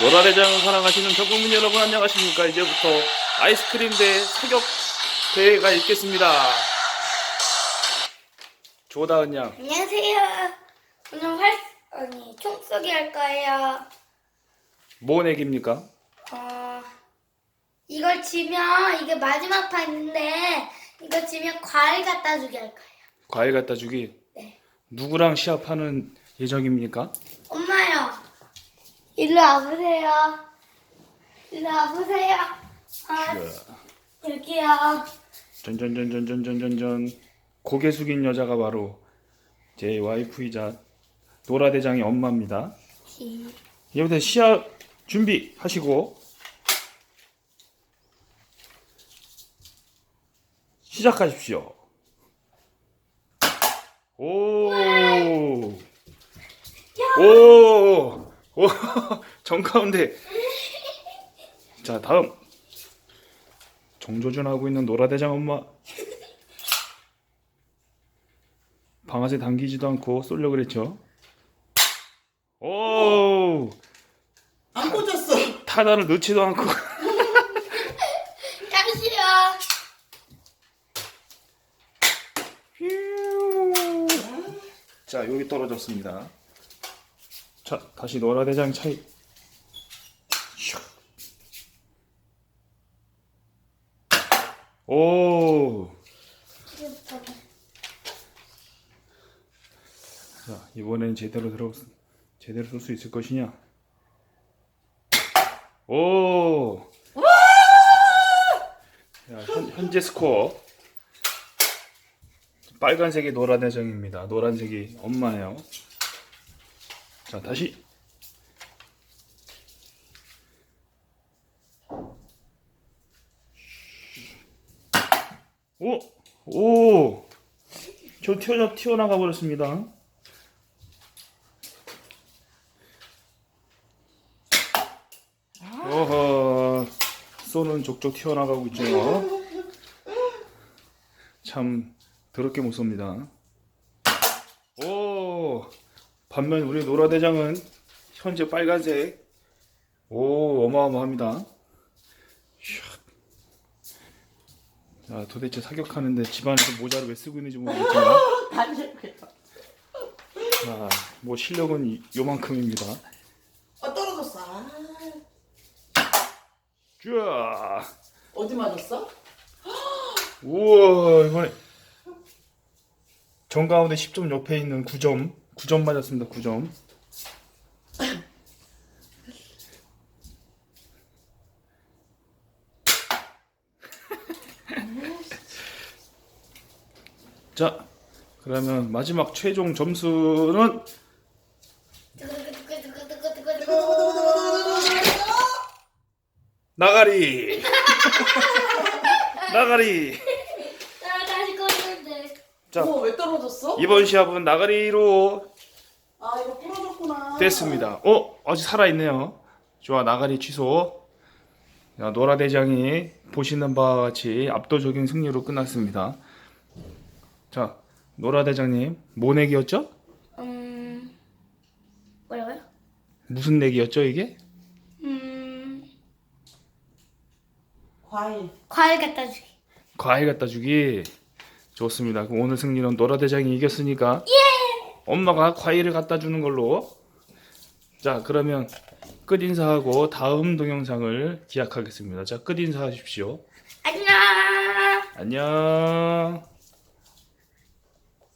노라대장 사랑하시는 전 국민 여러분 안녕하십니까 이제부터 아이스크림 대 사격 대회가 있겠습니다 조다은 양 안녕하세요. 오늘 활 아니 총 쏘기 할 거예요. 뭐 내기입니까? 어 이걸 지면 이게 마지막 판인데 이거 지면 과일 갖다 주기 할 거예요. 과일 갖다 주기 네. 누구랑 시합하는 예정입니까? 엄마요. 일로 와보세요. 일로 와보세요. 아, 여기요. 전전전전전전전전 고개 숙인 여자가 바로 제 와이프이자 노라 대장의 엄마입니다 이제부터 시합 준비하시고 시작하십시오. 오, 오, 오, 정가운데. 자, 다음 정조준 하고 있는 노라대장 엄마. 방아쇠 당기지도 않고 쏠려 그랬죠. 오, 안 꽂았어. 타단을 넣지도 않고. 다시요. 자, 여기 떨어졌습니다. 자, 다시 노라대장 차이. 슉. 오. 자, 이번엔 제대로 들어 제대로 쏠 수 있을 것이냐? 오. 자, 현, 현재 스코어 빨간색이 노란 대장입니다. 노란색이 엄마예요. 자, 다시. 오! 오! 저 튀어, 튀어나가 버렸습니다. 어허, 쏘는 족족 튀어나가고 있죠. 참, 더럽게 못 쏩니다. 오, 반면 우리 노라대장은 현재 빨간색. 오, 어마어마합니다. 슉. 자, 도대체 사격하는데 집안에서 모자를 왜 쓰고 있는지 모르겠지만, 반대로. 자, 뭐 실력은 이- 요만큼입니다. 아 떨어졌어. 아, 쭈아, 어디 맞았어? 우와, 이번에 정 가운데 10점 옆에 있는 9점, 9점 맞았습니다. 9점. 자, 그러면 마지막 최종 점수는 나가리. 나가리. 자, 어, 왜 떨어졌어? 이번 시합은 나가리로 아 이거 부러졌구나. 됐습니다. 어, 아직 살아있네요. 좋아, 나가리 취소. 자, 노라 대장이 보시는 바와 같이 압도적인 승리로 끝났습니다. 자, 노라 대장님, 뭐 내기였죠? 음 뭐라고요? 무슨 내기였죠, 이게? 음 과일. 과일 갖다 주기. 과일 갖다 주기. 좋습니다. 그럼 오늘 승리는 노라 대장이 이겼으니까 엄마가 과일을 갖다 주는 걸로. 자, 그러면 끝 인사하고 다음 동영상을 기약하겠습니다. 자, 끝 인사하십시오. 안녕. 안녕.